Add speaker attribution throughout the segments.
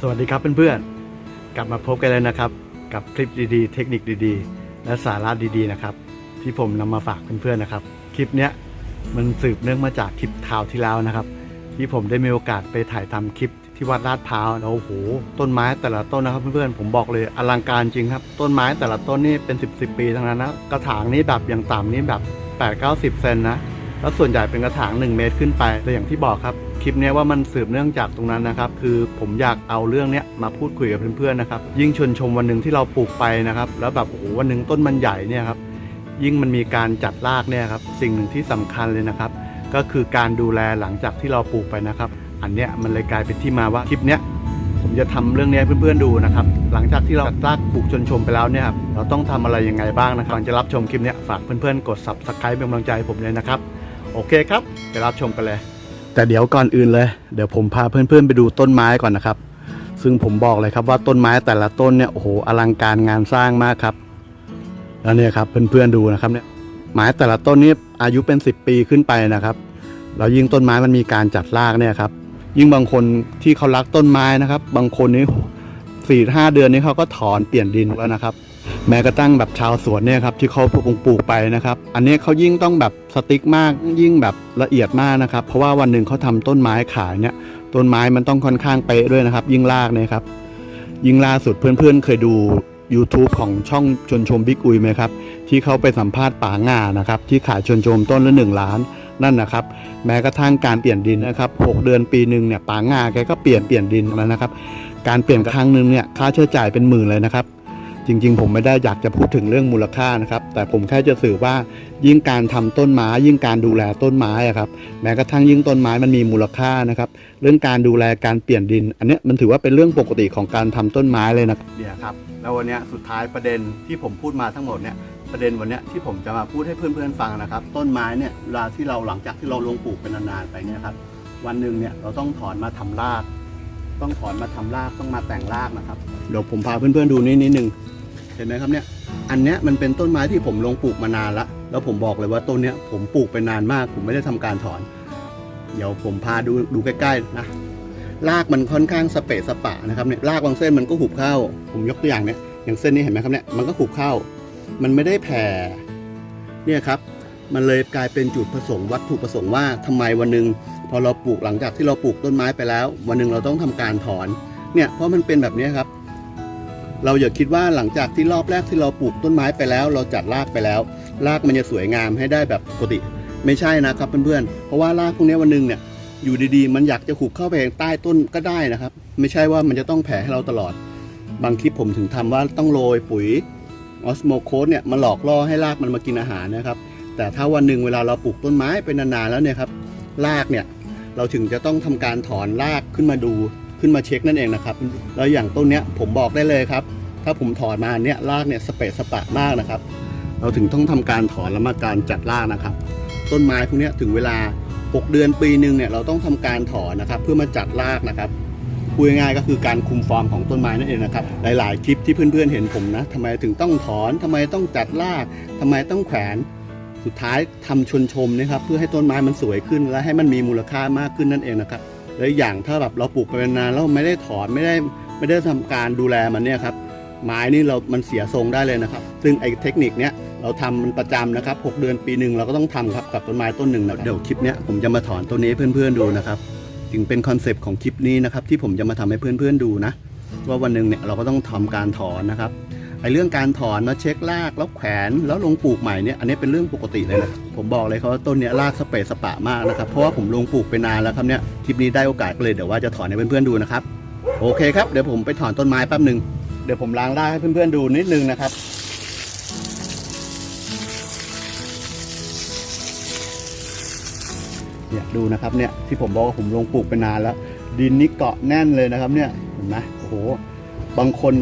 Speaker 1: สวัสดีครับเพื่อนๆ กลับมาพบกันแล้วนะครับ กับคลิปดีๆ เทคนิคดีๆ และสาระดีๆนะครับ ที่ผมนำมาฝากเพื่อนๆนะครับ คลิปเนี้ยมันสืบเนื่องมาจากคลิปข่าวที่แล้วนะครับ ที่ผมได้มีโอกาสไปถ่ายทำคลิปที่วัดลาดพร้าวแล้วโอ้โหต้นไม้แต่ละต้นนะครับ เพื่อนๆผมบอกเลยอลังการจริงครับ ต้นไม้แต่ละต้นนี่เป็น 10บสปีทั้งนั้นนะกระถางนี่แบบอย่างต่ำนี่แบบ8 9 0เซนนะ แล้วส่วนใหญ่เป็นกระถาง 1 เมตรขึ้นไปแต่อย่างที่บอกครับ คลิปนี้ว่ามันสืบเนื่องจากตรงนั้นนะครับ คือผมอยากเอาเรื่องนี้มาพูดคุยกับเพื่อนๆนะครับ ยิ่งชนชมวันหนึ่งที่เราปลูกไปนะครับ แล้วแบบโอ้โหวันหนึ่งต้นมันใหญ่เนี่ยครับ ยิ่งมันมีการจัดรากเนี่ยครับ สิ่งหนึ่งที่สำคัญเลยนะครับ ก็คือการดูแลหลังจากที่เราปลูกไปนะครับ อันเนี้ยมันเลยกลายเป็นที่มาว่าคลิปเนี้ยผมจะทำเรื่องนี้เพื่อนๆดูนะครับ หลังจากที่เราจัดรากปลูกชนชมไปแล้วเนี่ยครับเราต้องทำอะไรยังไงบ้างนะครับก่อนจะรับชมคลิปเนี้ยฝากเพื่อนๆกด subscribe เป็นกำลังใจให้ผมเลยนะครับ โอเคครับไปรับชมกันเลย แต่เดี๋ยวก่อนอื่นเลย เดี๋ยวผมพาเพื่อนๆไปดูต้นไม้ก่อนนะครับ ซึ่งผมบอกเลยครับว่าต้นไม้แต่ละต้นเนี่ยโอ้โหอลังการงานสร้างมากครับ แล้วเนี่ยครับเพื่อนๆดูนะครับเนี่ยไม้แต่ละต้นนี้อายุเป็น 10 ปีขึ้นไปนะครับแล้วยิ่งต้นไม้มันมีการจัดรากเนี่ยครับ ยิ่งบางคนที่เขารักต้นไม้นะครับ บางคนนี่สี่ห้าเดือนนี้เขาก็ถอนเปลี่ยนดินแล้วนะครับ แม้กระทั่งแบบชาวสวนเนี่ยครับที่เขาปลูกปลูกไปนะครับ อันนี้เขายิ่งต้องแบบสติ๊กมากยิ่งแบบละเอียดมากนะครับ เพราะว่าวันหนึ่งเขาทำต้นไม้ขายเนี่ยต้นไม้มันต้องค่อนข้างเป๊ะด้วยนะครับ ยิ่งรากเนี่ยครับ ยิ่งล่าสุดเพื่อนๆ เคยดู YouTube ของช่องชนชมบิ๊กอุยไหมครับ ที่เขาไปสัมภาษณ์ป๋างานะครับ ที่ขายชนชมต้นละ1ล้านนั่นนะครับ แม้กระทั่งการเปลี่ยนดินนะครับ6เดือนปีหนึ่งเนี่ยป๋างาแกก็เปลี่ยนเปลี่ยนดินแล้วนะครับ การเปลี่ยนครั้งหนึ่งเนี่ยค่าใช้จ่ายเป็นหมื่นเลยนะครับ จริงๆ ผมไม่ได้อยากจะพูดถึงเรื่องมูลค่านะครับ แต่ผมแค่จะสื่อว่ายิ่งการทำต้นไม้ ยิ่งการดูแลต้นไม้อะครับแม้กระทั่งยิ่งต้นไม้มันมีมูลค่านะครับ เรื่องการดูแลการเปลี่ยนดิน อันเนี้ยมันถือว่าเป็นเรื่องปกติของการทำต้นไม้เลยนะเนี่ยครับแล้ววันนี้สุดท้ายประเด็นที่ผมพูดมาทั้งหมดเนี่ยประเด็นวันนี้ที่ผมจะมาพูดให้เพื่อนๆฟังนะครับ ต้นไม้เนี่ยเวลาที่เราหลังจากที่เราลงปลูกเป็นนานๆไปเนี่ยครับวันหนึ่งเนี่ยเราต้องถอนมาทำราก ต้องถอนมาทำรากต้องมาแต่งรากนะครับเดี๋ยวผมพาเพื่อนๆดูนี่นิดนึง เห็นไหมครับเนี่ยอันเนี้ยมันเป็นต้นไม้ที่ผมลงปลูกมานานละแล้วผมบอกเลยว่าต้นเนี้ยผมปลูกไปนานมาก ผมไม่ได้ทำการถอน เดี๋ยวผมพาดูดูใกล้ๆนะรากมันค่อนข้างสเปะสปะนะครับเนี่ยรากบางเส้นมันก็หุบเข้า ผมยกตัวอย่างเนี่ยอย่างเส้นนี้เห็นไหมครับเนี่ยมันก็หุบเข้า มันไม่ได้แผ่เนี่ยครับมันเลยกลายเป็นจุดประสงค์วัตถุประสงค์ว่าทำไมวันหนึ่งพอเราปลูกหลังจากที่เราปลูกต้นไม้ไปแล้ว วันหนึ่งเราต้องทำการถอนเนี่ยเพราะมันเป็นแบบนี้ครับ เราอย่าคิดว่าหลังจากที่รอบแรกที่เราปลูกต้นไม้ไปแล้ว เราจัดรากไปแล้ว รากมันจะสวยงามให้ได้แบบปกติ ไม่ใช่นะครับเพื่อนๆเพราะว่ารากพวกนี้วันหนึงเนี่ยอยู่ดีๆ มันอยากจะขุบเข้าไปใต้ต้นก็ได้นะครับ ไม่ใช่ว่ามันจะต้องแผ่ให้เราตลอด บางคลิปผมถึงทำว่าต้องโรยปุ๋ยออสโมโคสเนี่ยมาหลอกล่อให้รากมันมากินอาหารนะครับ แต่ถ้าวันหนึ่งเวลาเราปลูกต้นไม้เป็นนานๆแล้วเนี่ยครับรากเนี่ยเราถึงจะต้องทำการถอนรากขึ้นมาดู ขึ้นมาเช็คนั่นเองนะครับ แล้วอย่างต้นเนี้ยผมบอกได้เลยครับ ถ้าผมถอนมาเนี่ยรากเนี่ยสเปซสปะมากนะครับ เราถึงต้องทำการถอนแล้วมาการจัดรากนะครับ ต้นไม้พวกเนี้ยถึงเวลา 6 เดือนปีหนึ่งเนี่ยเราต้องทำการถอนนะครับ เพื่อมาจัดรากนะครับพูดง่ายก็คือการคุมฟอร์มของต้นไม้นั่นเองนะครับ หลาย ๆ คลิปที่เพื่อน ๆ เห็นผมนะทำไมถึงต้องถอนทำไมต้องจัดรากทำไมต้องแขวนสุดท้ายทำชนชมนะครับ เพื่อให้ต้นไม้มันสวยขึ้น และให้มันมีมูลค่ามากขึ้นนั่นเองนะครับ และอีกอย่างถ้าแบบเราปลูกไปนานแล้วไม่ได้ถอนไม่ได้ไม่ได้ทำการดูแลมันเนี่ยครับไม้นี่เรามันเสียทรงได้เลยนะครับ ซึ่งไอ้เทคนิคเนี้ยเราทำมันประจำนะครับ 6 เดือนปีหนึ่งเราก็ต้องทำครับกับต้นไม้ต้นหนึ่งนะเดี๋ยวคลิปเนี้ยผมจะมาถอนต้นนี้เพื่อนๆดูนะครับจึงเป็นคอนเซปต์ของคลิปนี้นะครับที่ผมจะมาทำให้เพื่อนๆดูนะว่าวันหนึ่งเนี่ยเราก็ต้องทำการถอนนะครับ ไอ้เรื่องการถอนมาเช็ครากแล้วแขวนแล้วลงปลูกใหม่เนี่ยอันนี้เป็นเรื่องปกติเลยนะผมบอกเลยครับว่าต้นเนี้ยรากสเปซสปะมากนะครับ เพราะว่าผมลงปลูกไปนานแล้วครับเนี่ยคลิปนี้ได้โอกาสก็เลยเดี๋ยวว่าจะถอนให้เพื่อนๆดูนะครับโอเคครับเดี๋ยวผมไปถอนต้นไม้แป๊บหนึ่งเดี๋ยวผมล้างรากให้เพื่อนๆดูนิดนึงนะครับเนี่ยดูนะครับเนี่ยที่ผมบอกว่าผมลงปลูกไปนานแล้ว ดินนี่เกาะแน่นเลยนะครับเนี่ยเห็นไหมโอ้โหบางคน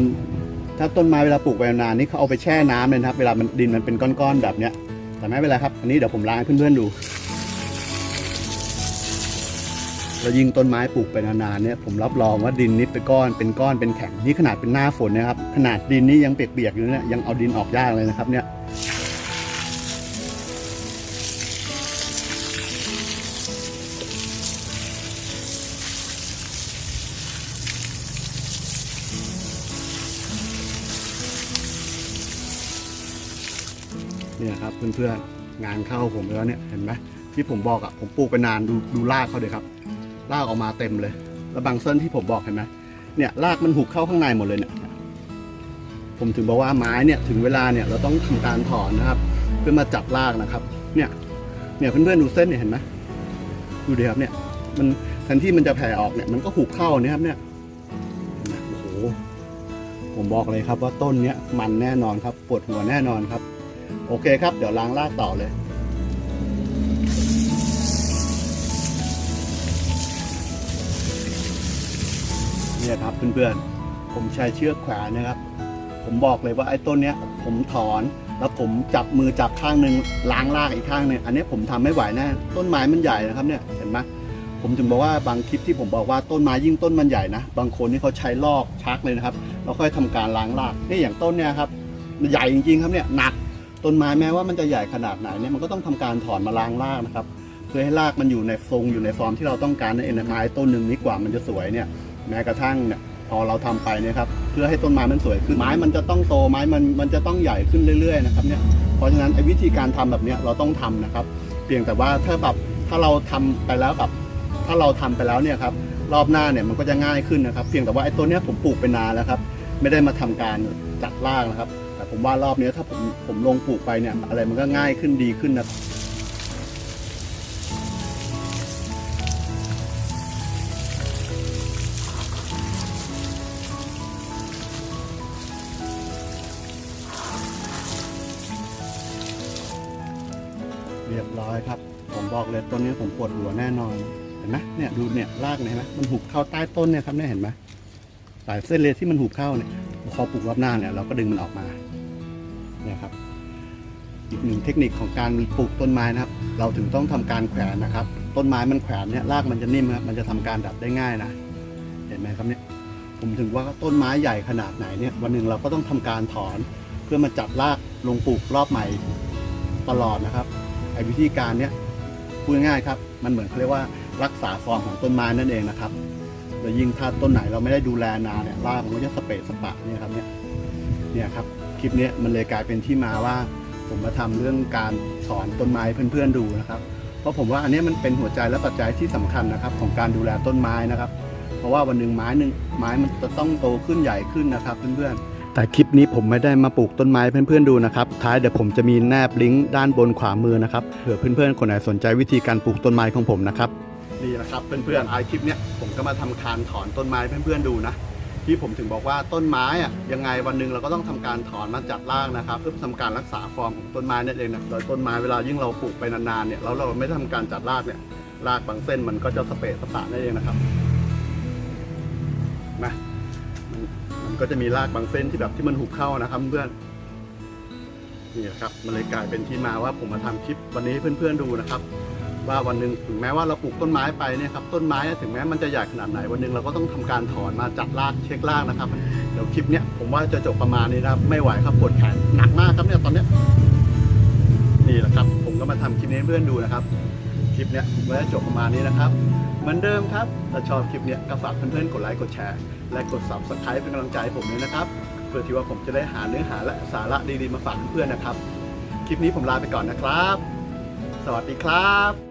Speaker 1: ถ้าต้นไม้เวลาปลูกไปนานนี่เขาเอาไปแช่น้ำเลยนะครับ เวลามันดินมันเป็นก้อนๆแบบเนี้ย แต่ไม่เป็นไรครับ อันนี้เดี๋ยวผมล้างให้เพื่อนๆดู เรายิงต้นไม้ปลูกไปนานๆเนี่ยผมรับรองว่าดินนี่เป็นก้อนเป็นก้อนเป็นแข็งนี่ขนาดเป็นหน้าฝนนะครับ ขนาดดินนี่ยังเปียกๆอยู่เนี่ยยังเอาดินออกยากเลยนะครับเนี่ย เนี่ยครับเพื่อนๆงานเข้าผมแล้วเนี่ยเห็นไหมที่ผมบอกอะผมปลูกไปนานดูดูรากเขาเดียวครับรากออกมาเต็มเลย แล้วบางเส้นที่ผมบอกเห็นไหมเนี่ยรากมันหุบเข้าข้างในหมดเลยเนี่ยผมถึงบอกว่าไม้เนี่ยถึงเวลาเนี่ยเราต้องทำการถอนนะครับ เพื่อมาจับรากนะครับ เนี่ยเนี่ยเพื่อนๆดูเส้นเนี่ยเห็นไหมดูดิครับเนี่ย มันแทนที่มันจะแผ่ออกเนี่ยมันก็หุบเข้าเนี่ยครับเนี่ยโอ้โหผมบอกเลยครับว่าต้นเนี้ยมันแน่นอนครับปวดหัวแน่นอนครับ โอเคครับ เดี๋ยวล้างรากต่อเลย เนี่ยครับเพื่อนๆ ผมใช้เชือกแขวนนะครับ ผมบอกเลยว่าไอ้ต้นเนี้ย ผมถอนแล้วผมจับมือจับข้างหนึ่งล้างรากอีกข้างหนึ่งอันนี้ผมทำไม่ไหวแน่ต้นไม้มันใหญ่นะครับเนี่ยเห็นไหมผมถึงบอกว่าบางคลิปที่ผมบอกว่าต้นไม้ยิ่งต้นมันใหญ่นะบางคนนี่เขาใช้ลอกชักเลยนะครับแล้วค่อยทำการล้างรากนี่อย่างต้นเนี่ยครับมันใหญ่จริงๆครับเนี่ยหนัก ต้นไม้แม้ว่ามันจะใหญ่ขนาดไหนเนี่ยมันก็ต้องทำการถอนมาล้างรากนะครับ เพื่อให้รากมันอยู่ในทรงอยู่ในฟอร์มที่เราต้องการในเอ็นไม้ต้นหนึ่งนี้กว่ามันจะสวยเนี่ยแม้กระทั่งเนี่ยพอเราทำไปเนี่ยครับเพื่อให้ต้นไม้มันสวยขึ้นไม้มันจะต้องโตไม้มันมันจะต้องใหญ่ขึ้นเรื่อยๆนะครับเนี่ยเพราะฉะนั้นไอ้วิธีการทำแบบเนี้ยเราต้องทำนะครับ เพียงแต่ว่าถ้าแบบถ้าเราทำไปแล้วแบบถ้าเราทำไปแล้วเนี่ยครับรอบหน้าเนี่ยมันก็จะง่ายขึ้นนะครับ เพียงแต่ว่าไอ้ตัวเนี้ยผมปลูกไปนานแล้วครับ ไม่ได้มาทำการจัดรากนะครับ ผมว่ารอบนี้ถ้าผมผมลงปลูกไปเนี่ยอะไรมันก็ง่ายขึ้นดีขึ้นนะเรียบร้อยครับ ผมบอกเลยต้นนี้ผมปวดหัวแน่นอนเห็นไหมเนี่ยดูเนี่ยรากเนี่ยเห็นไหมมันหุบเข้าใต้ต้นเนี่ยครับเนี่ยเห็นไหมสายเส้นเลยที่มันหุบเข้าเนี่ยพอปลูกรอบหน้าเนี่ยเราก็ดึงมันออกมา เนี่ยครับอีกหนึ่งเทคนิคของการปลูกต้นไม้นะครับ เราถึงต้องทำการแขวนนะครับ ต้นไม้มันแขวนเนี่ยรากมันจะนิ่มครับมันจะทำการดัดได้ง่ายนะเห็นไหมครับเนี่ยผมถึงว่าต้นไม้ใหญ่ขนาดไหนเนี่ยวันหนึ่งเราก็ต้องทำการถอนเพื่อมาจับรากลงปลูกรอบใหม่ตลอดนะครับไอ้วิธีการเนี้ยพูดง่ายๆครับ มันเหมือนเขาเรียกว่ารักษาฟอร์มของต้นไม้นั่นเองนะครับแล้วยิ่งถ้าต้นไหนเราไม่ได้ดูแลนานเนี่ยรากมันก็จะสเปซสปะเนี่ยครับเนี่ยเนี่ยครับ ลิปเนี้ยมันเลยกลายเป็นที่มาว่าผมมาทำเรื่องการสอนต้นไม้เพื่อนๆดูนะครับ เพราะผมว่าอันนี้มันเป็นหัวใจและปัจจัยที่สำคัญนะครับ ของการดูแลต้นไม้นะครับ เพราะว่าวันหนึ่งไม้หนึ่งไม้มันจะต้องโตขึ้นใหญ่ขึ้นนะครับเพื่อนๆแต่คลิปนี้ผมไม่ได้มาปลูกต้นไม้เพื่อนๆดูนะครับท้ายเดี๋ยวผมจะมีแนบลิงก์ด้านบนขวามือนะครับเผื่อเพื่อนๆคนไหนสนใจวิธีการปลูกต้นไม้ของผมนะครับนี่นะครับเพื่อนๆท้คลิปเนี้ยผมก็มาทำการถอนต้นไม้เพื่อนๆดูนะ ที่ผมถึงบอกว่าต้นไม้อะยังไงวันหนึ่งเราก็ต้องทำการถอนมาจัดรากนะครับเพื่อทำการรักษาฟอร์มของต้นไม้นั่นเองนะโดยต้นไม้เวลายิ่งเราปลูกไปนานๆเนี่ยแล้วเราไม่ทำการจัดรากเนี่ยรากบางเส้นมันก็จะสเปซสปะนั่นเองนะครับมามันก็จะมีรากบางเส้นที่แบบที่มันหุบเข้านะครับเพื่อนนี่นะครับมันเลยกลายเป็นที่มาว่าผมมาทำคลิปวันนี้ให้เพื่อนๆดูนะครับ ว่าวันหนึ่งถึงแม้ว่าเราปลูกต้นไม้ไปเนี่ยครับต้นไม้ถึงแม้มันจะใหญ่ขนาดไหนวันหนึ่งเราก็ต้องทำการถอนมาจัดรากเช็ครากนะครับเดี๋ยวคลิปเนี้ยผมว่าจะจบประมาณนี้นะครับไม่ไหวครับปวดแขนหนักมากครับเนี่ยตอนเนี้ยนี่แหละครับ ผมก็มาทำคลิปนี้เพื่อนดูนะครับคลิปเนี้ยผมก็จะจบประมาณนี้นะครับเหมือนเดิมครับถ้าชอบคลิปเนี้ยก็ฝากเพื่อนๆกดไลค์กดแชร์และกด subscribe เป็นกำลังใจให้ผมด้วยนะครับเพื่อที่ว่าผมจะได้หาเนื้อหาและสาระดีๆมาฝากเพื่อนๆนะครับ คลิปนี้ผมลาไปก่อนนะครับ สวัสดีครับ